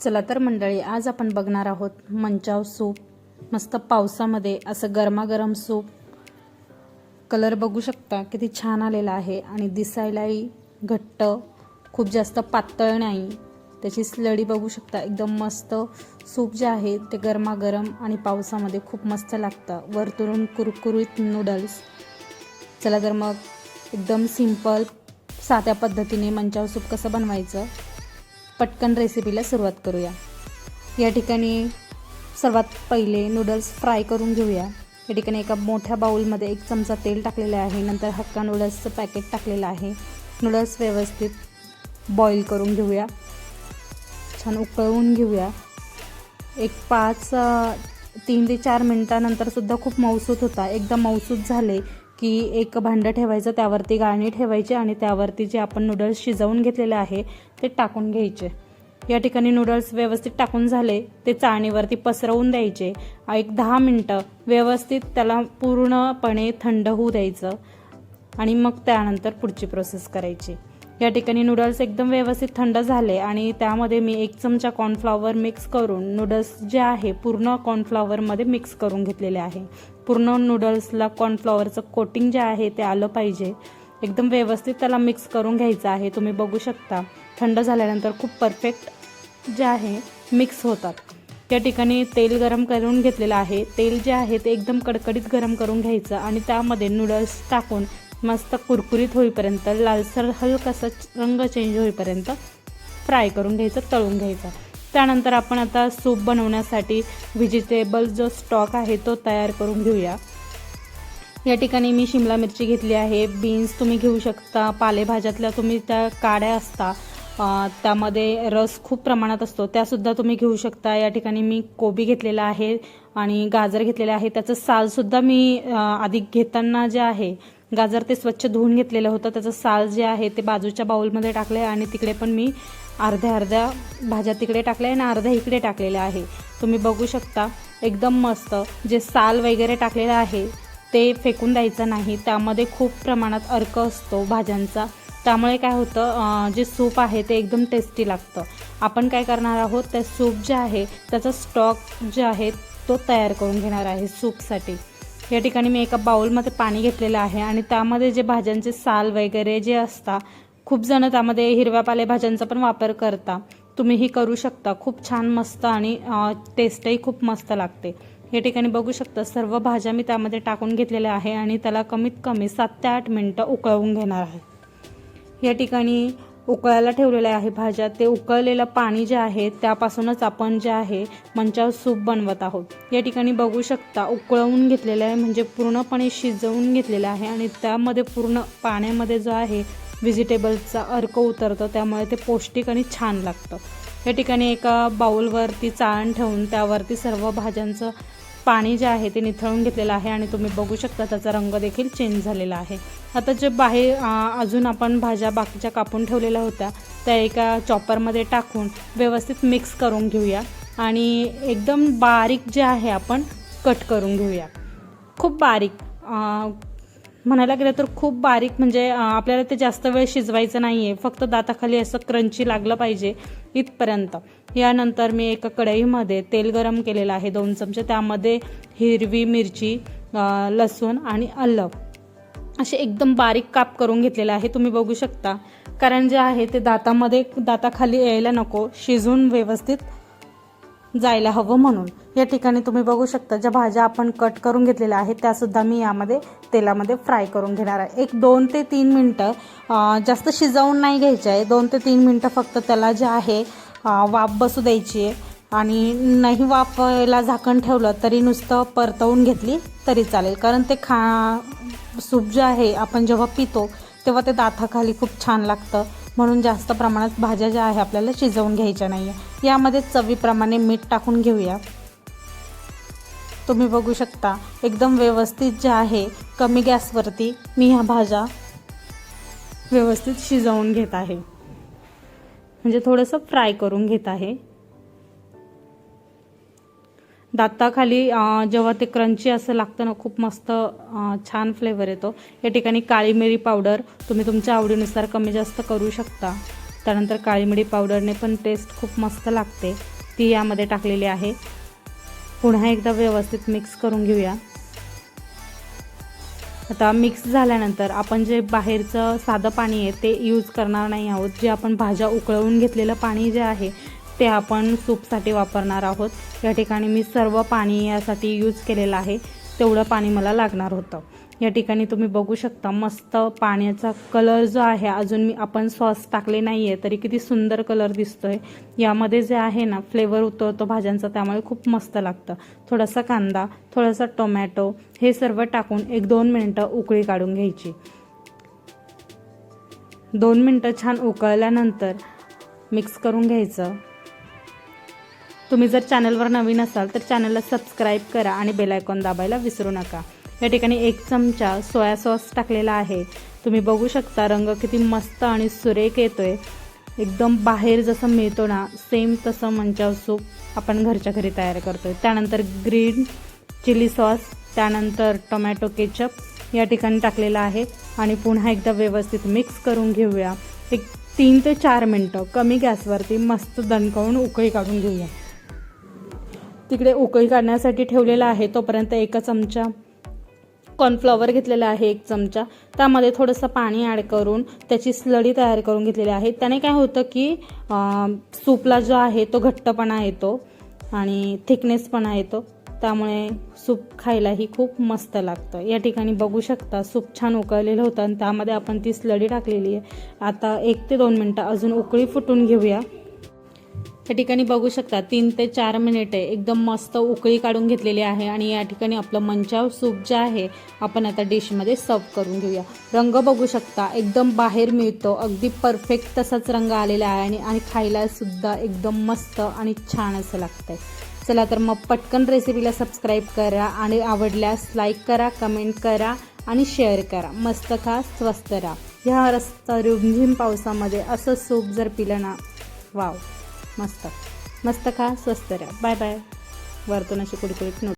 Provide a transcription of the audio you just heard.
चला तर मंडळी आज आपण बघणार आहोत मंचाव सूप. मस्त पावसामध्ये असं गरमागरम सूप. कलर बघू शकता किती छान आलेला आहे आणि दिसायलाही घट्ट खूप जास्त पातळ नाही. त्याची स्लडी बघू शकता एकदम मस्त सूप जे आहे ते गरमागरम आणि पावसामध्ये खूप मस्त लागतं. वरतून कुरकुरीत नूडल्स चला तर मग एकदम सिंपल साध्या पद्धतीने मंचाव सूप कसं बनवायचं? पटकन रेसिपीला सुरुवात करूया. या ठिकाणी सर्वात पहिले नूडल्स फ्राय करून घेऊया. या ठिकाणी एका मोठ्या बाउलमध्ये एक चमचा तेल टाकलेलं आहे. नंतर हक्का नूडल्सचं पॅकेट टाकलेलं आहे. नूडल्स व्यवस्थित बॉईल करून घेऊया. छान उकळवून घेऊया. एक पाच तीन ते चार मिनटानंतरसुद्धा खूप मऊसूत होता. एकदा मऊसूत झाले की एक भांडं ठेवायचं त्यावरती गाळणी ठेवायची आणि त्यावरती जे आपण नूडल्स शिजवून घेतलेले आहे ते टाकून घ्यायचे. या ठिकाणी नूडल्स व्यवस्थित टाकून झाले ते चाळणीवरती पसरवून द्यायचे. एक दहा मिनटं व्यवस्थित त्याला पूर्णपणे थंड होऊ द्यायचं आणि मग त्यानंतर पुढची प्रोसेस करायची. या ठिकाणी नूडल्स एकदम व्यवस्थित थंड झाले आणि त्यामध्ये मी एक चमचा कॉर्नफ्लॉवर मिक्स करून नूडल्स जे आहे पूर्ण कॉर्नफ्लॉवरमध्ये मिक्स करून घेतलेले आहे. पूर्ण नूडल्सला कॉर्नफ्लॉवरचं कोटिंग जे आहे ते आलं पाहिजे. एकदम व्यवस्थित त्याला मिक्स करून घ्यायचं आहे. तुम्ही बघू शकता. थंड झाल्यानंतर खूप परफेक्ट जे आहे मिक्स होतात. त्या ठिकाणी तेल गरम करून घेतलेलं आहे. तेल जे आहे ते एकदम कडकडीत गरम करून घ्यायचं आणि त्यामध्ये नूडल्स टाकून मस्त कुरकुरीत होईपर्यंत लालसर हलकासा रंग चेंज होईपर्यंत फ्राय करून घ्यायचं तळून घ्यायचं. त्यानंतर आपण आता सूप बनवण्यासाठी व्हेजिटेबल जो स्टॉक आहे तो तयार करून घेऊया. या ठिकाणी मी शिमला मिरची घेतली आहे बीन्स तुम्ही घेऊ शकता पालेभाज्यातल्या तुम्ही त्या काड्या असता त्यामध्ये रस खूप प्रमाणात असतो त्यासुद्धा तुम्ही घेऊ शकता. या ठिकाणी मी कोबी घेतलेला आहे आणि गाजर घेतलेलं आहे. त्याचं सालसुद्धा मी आधी घेताना जे आहे गाजर ते स्वच्छ धुवून घेतलेलं होतं. त्याचं साल जे आहे ते बाजूच्या बाउलमध्ये टाकलं आहे आणि तिकडे पण मी अर्ध्या अर्ध्या भाज्या तिकडे टाकल्या आणि अर्ध्या इकडे टाकलेल्या आहे. तुम्ही बघू शकता एकदम मस्त जे साल वगैरे टाकलेलं आहे ते फेकून द्यायचं नाही. त्यामध्ये खूप प्रमाणात अर्क असतो भाज्यांचा. त्यामुळे काय होतं जे सूप आहे ते एकदम टेस्टी लागतं. आपण काय करणार आहोत ते सूप जे आहे त्याचा स्टॉक जे आहे तो तयार करून घेणार आहे सूपसाठी. या ठिकाणी मी एका बाउलमध्ये पाणी घेतलेलं आहे आणि त्यामध्ये जे भाज्यांचे साल वगैरे जे असतात खूप जण त्यामध्ये हिरव्या पालेभाज्यांचा पण वापर करता. तुम्हीही करू शकता. खूप छान मस्त आणि टेस्टही खूप मस्त लागते. या ठिकाणी बघू शकता सर्व भाज्या मी त्यामध्ये टाकून घेतलेल्या आहे आणि त्याला कमीत कमी सात ते आठ मिनटं उकळवून घेणार आहे. या ठिकाणी उकळायला ठेवलेल्या आहे भाज्या. ते उकळलेलं पाणी जे आहे त्यापासूनच आपण जे आहे मंचावर सूप बनवत आहोत. या ठिकाणी बघू शकता उकळवून घेतलेलं आहे म्हणजे पूर्णपणे शिजवून घेतलेलं आहे आणि त्यामध्ये पूर्ण पाण्यामध्ये जो आहे व्हेजिटेबल्सचा अर्क उतरतो त्यामुळे ते पौष्टिक आणि छान लागतं. या ठिकाणी एका बाउलवरती चाळण ठेवून त्यावरती सर्व भाज्यांचं पाणी जे आहे ते निथळून घेतलेलं आहे आणि तुम्ही बघू शकता त्याचा रंग देखील चेंज झालेला आहे. आता जे बाहेर अजून आपण भाज्या बाकीच्या कापून ठेवलेल्या होत्या त्या एका चॉपरमध्ये टाकून व्यवस्थित मिक्स करून घेऊया आणि एकदम बारीक जे आहे आपण कट करून घेऊया. खूप बारीक म्हणायला गेलं तर खूप बारीक म्हणजे आपल्याला ते जास्त वेळ शिजवायचं नाही आहे फक्त दाताखाली असं क्रंची लागलं पाहिजे इथपर्यंत. यानंतर मी एका कढईमध्ये तेल गरम केलेलं आहे दोन चमचे. त्यामध्ये हिरवी मिरची लसूण आणि अल्लं असे एकदम बारीक काप करून घेतलेलं आहे तुम्ही बघू शकता. कारण जे आहे ते दातामध्ये दाताखाली यायला नको शिजून व्यवस्थित जायला हवं म्हणून. या ठिकाणी तुम्ही बघू शकता ज्या भाज्या आपण कट करून घेतलेल्या आहेत त्यासुद्धा मी यामध्ये तेलामध्ये फ्राय करून घेणार आहे. एक दोन ते तीन मिनटं जास्त शिजवून नाही घ्यायचे आहे. दोन ते तीन मिनटं फक्त त्याला जे आहे वाफ बसू द्यायची आहे. आणि नाही वाफायला झाकण ठेवलं तरी नुसतं परतवून घेतली तरी चालेल. कारण ते खा सूप जे आहे आपण जेव्हा पितो तेव्हा ते दाताखाली खूप छान लागतं. म्हणून जास्त प्रमाणात भाज्या ज्या आहे आपल्याला शिजवून घ्यायच्या नाही आहे यामध्ये चवीप्रमाणे मीठ टाकून घेऊया. तुम्ही बघू शकता एकदम व्यवस्थित जे आहे कमी गॅसवरती मी ह्या भाज्या व्यवस्थित शिजवून घेत आहे. म्हणजे थोडंसं फ्राय करून घेत आहे. दाताखाली जेव्हा ते क्रंची असं लागतं ना खूप मस्त छान फ्लेवर येतो. या ठिकाणी काळी मिरी पावडर तुम्ही तुमच्या आवडीनुसार कमी जास्त करू शकता. त्यानंतर काळी मिरी पावडरने पण टेस्ट खूप मस्त लागते. ती यामध्ये टाकलेली आहे. पुन्हा एकदा व्यवस्थित मिक्स करून घेऊया. आता मिक्स झाल्यानंतर आपण जे बाहेरचं साधं पाणी आहे ते यूज करणार नाही आहोत. जे आपण भाज्या उकळवून घेतलेलं पाणी जे आहे ते आपण सूपसाठी वापरणार आहोत. या ठिकाणी मी सर्व पाणी यासाठी यूज केलेलं आहे. तेवढं पाणी मला लागणार होतं. या ठिकाणी तुम्ही बघू शकता मस्त पाण्याचा कलर जो आहे अजून मी आपण सॉस टाकले नाही आहे तरी किती सुंदर कलर दिसतोय. यामध्ये जे आहे ना फ्लेवर उतरतो भाज्यांचा त्यामुळे खूप मस्त लागतं. थोडासा कांदा थोडासा टोमॅटो हे सर्व टाकून एक दोन मिनटं उकळी काढून घ्यायची. दोन मिनटं छान उकळल्यानंतर मिक्स करून घ्यायचं. तुम्ही जर चॅनलवर नवीन असाल तर चॅनलला सबस्क्राईब करा आणि बेलायकॉन दाबायला विसरू नका. या ठिकाणी एक चमचा सोया सॉस टाकलेला आहे. तुम्ही बघू शकता रंग किती मस्त आणि सुरेख येतो आहे एकदम बाहेर जसं मिळतो ना सेम तसं मंचाव सूप आपण घरच्या घरी तयार करतो आहे त्यानंतर ग्रीन चिली सॉस त्यानंतर टोमॅटो केचप या ठिकाणी टाकलेला आहे. आणि पुन्हा एकदा व्यवस्थित मिक्स करून घेऊया. एक तीन ते चार मिनटं कमी गॅसवरती मस्त दणकावून उकळी काढून घेऊया. तिकडे उकळी काढण्यासाठी ठेवलेला आहे. तोपर्यंत एका चमचा कॉर्नफ्लॉवर घेतलेला आहे एक चमचा. त्यामध्ये थोडंसं पाणी ॲड करून त्याची स्लडी तयार करून घेतलेली आहे. त्याने काय होतं की सूपला जो आहे तो घट्टपणा येतो आणि थिकनेसपणा येतो. त्यामुळे सूप खायलाही खूप मस्त लागतं. या ठिकाणी बघू शकता सूप छान उकळलेलं होतं आणि त्यामध्ये आपण ती स्लडी टाकलेली आहे. आता एक ते दोन मिनटं अजून उकळी फुटून घेऊया. या ठिकाणी बघू शकता तीन ते चार मिनिटे एकदम मस्त उकळी काढून घेतलेली आहे आणि या ठिकाणी आपलं मंचाव सूप जे आहे आपण आता डिशमध्ये सर्व करून घेऊया. रंग बघू शकता एकदम बाहेर मिळतो अगदी परफेक्ट तसाच रंग आलेला आहे आणि आणि खायलासुद्धा एकदम मस्त आणि छान असं लागतं आहे चला तर मग पटकन रेसिपीला सबस्क्राईब करा आणि आवडल्यास लाईक करा कमेंट करा आणि शेअर करा. मस्त खा स्वस्त राहा. ह्या रस्ता रिमझिम पावसामध्ये असं सूप जर पिलं ना वाव. मस्त. मस्त खा स्वस्त राहा. Bye bye. वरतून अशी कुडकुडीत नव्हती